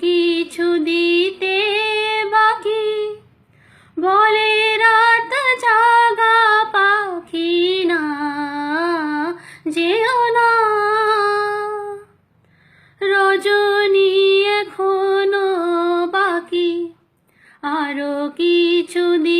কিছু দিতে বাকি। বলে রাত জাগা পাখি না, যেও না। রজনী এখনও বাকি। আরও কিছু দিতে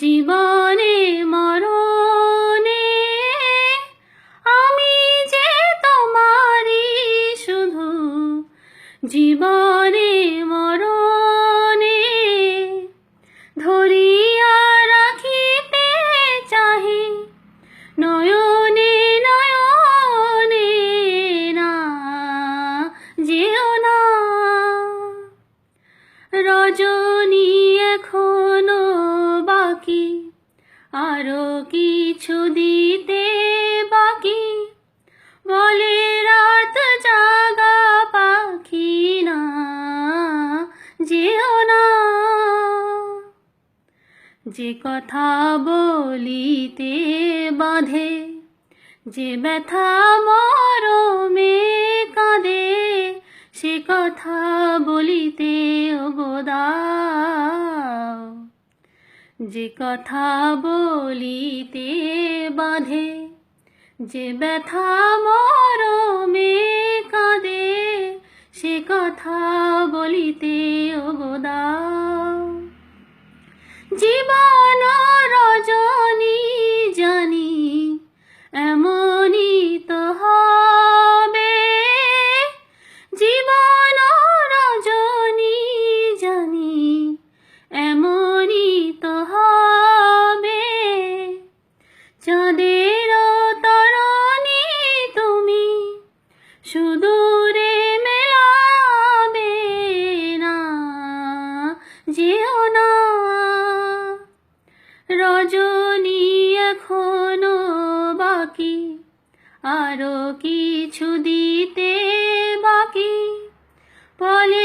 জীবনে মরণে, আমি যে তোমারই শুধু জীবনে মরণে, ধরিয়া রাখিতে চাহি নয়নে নয়নে না, যেও না। রজনী এখনও বাকি? আরও কিছু দিতে বাকি? বলে রাত জাগা পাখি না, যেও না। যে কথা বলিতে বাঁধে, যে ব্যথা মরমে কাঁদে, সে কথা বলিতে অবদাও যে কথা বলিতে বাঁধে যে ব্যথা মরমে কাঁদে সে কথা বলিতে অবদা জীবন সুদূরে মেলাবে না যেও না। রজনী এখনও বাকি আরও কিছু দিতে বাকি। বলে